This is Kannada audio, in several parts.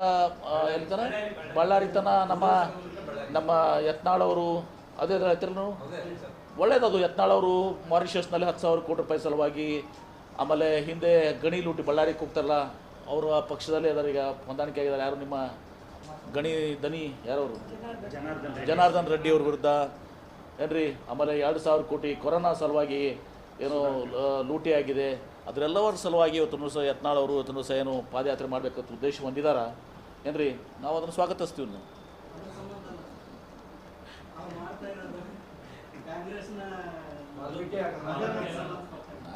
ಹೇಳ್ತಾರೆ? ಬಳ್ಳಾರಿ ತನ ನಮ್ಮ ನಮ್ಮ ಯತ್ನಾಳವರು ಅದೇ ಒಳ್ಳೇದು ಒಳ್ಳೇದದು ಯತ್ನಾಳವರು ಮಾರಿಷಸ್ನಲ್ಲಿ ಹತ್ತು ಸಾವಿರ ಕೋಟಿ ರೂಪಾಯಿ ಸಲುವಾಗಿ ಆಮೇಲೆ ಹಿಂದೆ ಗಣಿ ಲೂಟಿ ಬಳ್ಳಾರಿಗೆ ಹೋಗ್ತಾರಲ್ಲ, ಅವರು ಆ ಪಕ್ಷದಲ್ಲೇ ಇದ್ದಾರೆ ಈಗ ಹೊಂದಾಣಿಕೆ ಆಗಿದ್ದಾರೆ. ಯಾರು ನಿಮ್ಮ ಗಣಿ ದನಿ, ಯಾರವರು? ಜನಾರ್ದನ್ ರೆಡ್ಡಿ ಅವ್ರ ವಿರುದ್ಧ. ಏನ್ರಿ, ಆಮೇಲೆ ಎರಡು ಸಾವಿರ ಕೋಟಿ ಕೊರೋನಾ ಸಲುವಾಗಿ ಏನೋ ಲೂಟಿ ಆಗಿದೆ. ಅದರೆಲ್ಲವರ ಸಲುವಾಗಿ ಇವತ್ತು ಸಹ ಯತ್ನಾಳ್ ಅವರು, ಇವತ್ತು ಸಹ ಏನು ಪಾದಯಾತ್ರೆ ಮಾಡಬೇಕಂತ ಉದ್ದೇಶ ಹೊಂದಿದಾರ. ಏನ್ರಿ? ನಾವು ಅದನ್ನು ಸ್ವಾಗತಿಸ್ತೀವಿ ನಾವು.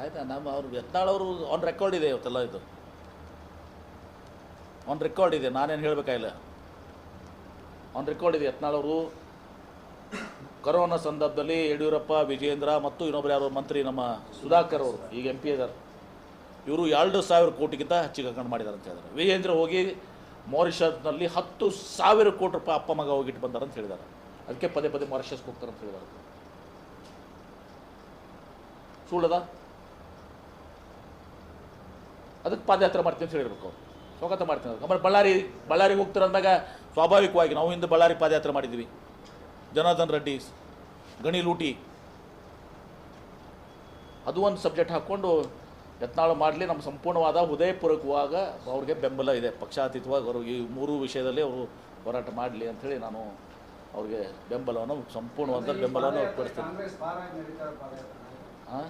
ಆಯ್ತಾ? ನಮ್ಮ ಅವ್ರು ಯತ್ನಾಳ್ ಅವರು ಆನ್ ರೆಕಾರ್ಡ್ ಇದೆ ಇವತ್ತೆಲ್ಲ ಇದು. ಆನ್ ರೆಕಾರ್ಡ್ ಇದೆ. ನಾನೇನು ಹೇಳಬೇಕಾಗಿಲ್ಲ ಆನ್ ರೆಕಾರ್ಡ್ ಇದೆ ಯತ್ನಾಳ್ ಅವರು. ಕೊರೋನಾ ಸಂದರ್ಭದಲ್ಲಿ ಯಡಿಯೂರಪ್ಪ ವಿಜೇಂದ್ರ ಮತ್ತು ಇನ್ನೊಬ್ಬರು ಯಾರೋ ಮಂತ್ರಿ ನಮ್ಮ ಸುಧಾಕರ್ ಅವರು, ಈಗ ಎಂ ಪಿ ಇದ್ದಾರೆ ಇವರು ಎರಡು ಸಾವಿರ ಕೋಟಿಗಿಂತ ಹೆಚ್ಚಿಗೆ ಹಾಕೊಂಡು ಮಾಡಿದ್ದಾರೆ ಅಂತ ಹೇಳಿದ್ರು ವಿಜೇಂದ್ರ ಹೋಗಿ ಮಾರಿಷಸ್ನಲ್ಲಿ ಹತ್ತು ಸಾವಿರ ಕೋಟಿ ರೂಪಾಯಿ ಅಪ್ಪ ಮಗ ಹೋಗಿಟ್ಟು ಬಂದಾರ ಅಂತ ಹೇಳಿದ್ದಾರೆ. ಅದಕ್ಕೆ ಪದೇ ಪದೇ ಮಾರಿಷಸ್ಗೆ ಹೋಗ್ತಾರೆ ಅಂತ ಹೇಳಿದ್ದಾರೆ. ಸುಳ್ಳದ? ಅದಕ್ಕೆ ಪಾದಯಾತ್ರೆ ಮಾಡ್ತೀನಿ ಅಂತ ಹೇಳಿರ್ಬೇಕು ಅವ್ರು. ಸ್ವಾಗತ ಮಾಡ್ತೀನಿ. ಆಮೇಲೆ ಬಳ್ಳಾರಿ, ಬಳ್ಳಾರಿಗೆ ಹೋಗ್ತಾರೆ ಅಂದಾಗ ಸ್ವಾಭಾವಿಕವಾಗಿ ನಾವು ಹಿಂದೆ ಬಳ್ಳಾರಿ ಪಾದಯಾತ್ರೆ ಮಾಡಿದ್ವಿ ಜನಾರ್ದನ್ ರೆಡ್ಡಿ ಗಣಿ ಲೂಟಿ. ಅದು ಒಂದು ಸಬ್ಜೆಕ್ಟ್ ಹಾಕ್ಕೊಂಡು ಯತ್ನಾಳು ಮಾಡಲಿ ನಮ್ಮ ಸಂಪೂರ್ಣವಾದ ಹೃದಯಪೂರ್ವಕವಾಗ ಅವ್ರಿಗೆ ಬೆಂಬಲ ಇದೆ. ಪಕ್ಷಾತೀತವಾಗಿ ಅವರು ಈ ಮೂರು ವಿಷಯದಲ್ಲಿ ಅವರು ಹೋರಾಟ ಮಾಡಲಿ ಅಂಥೇಳಿ ನಾನು ಅವ್ರಿಗೆ ಬೆಂಬಲವನ್ನು ಸಂಪೂರ್ಣವಾದ ಬೆಂಬಲವನ್ನು ಕೊಡ್ತೀನಿ ಹಾಂ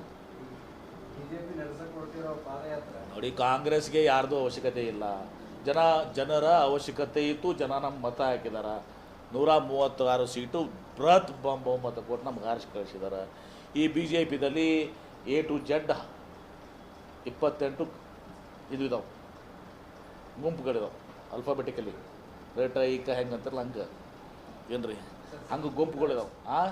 ನೋಡಿ ಕಾಂಗ್ರೆಸ್ಗೆ ಯಾರ್ದು ಅವಶ್ಯಕತೆ ಇಲ್ಲ. ಜನ ಜನರ ಅವಶ್ಯಕತೆ ಇತ್ತು ಜನ ನಮ್ಮ ಮತ ಹಾಕಿದಾರ. ನೂರ ಮೂವತ್ತಾರು ಸೀಟು ಬೃಹತ್ ಬಹುಮತ ಕೊಟ್ಟು ನಮ್ಗೆ ಆರಿಸಿ ಕಳಿಸಿದ್ದಾರೆ. ಈ ಬಿ ಜೆ ಪಿದಲ್ಲಿ ಎ ಟು ಜೆಡ್ ಇಪ್ಪತ್ತೆಂಟು ಇದು ಇದಾವೆ. ಗುಂಪುಗಳಿದಾವೆ ಅಲ್ಫಾಬೆಟಿಕಲಿ ರೇಟ ಈಕ ಹೆಂಗೆ ಅಂತಾರಲ್ಲ ಹಂಗೆ. ಏನು ರೀ ಹಂಗೆ ಗುಂಪುಗಳಿದಾವೆ. ಆ?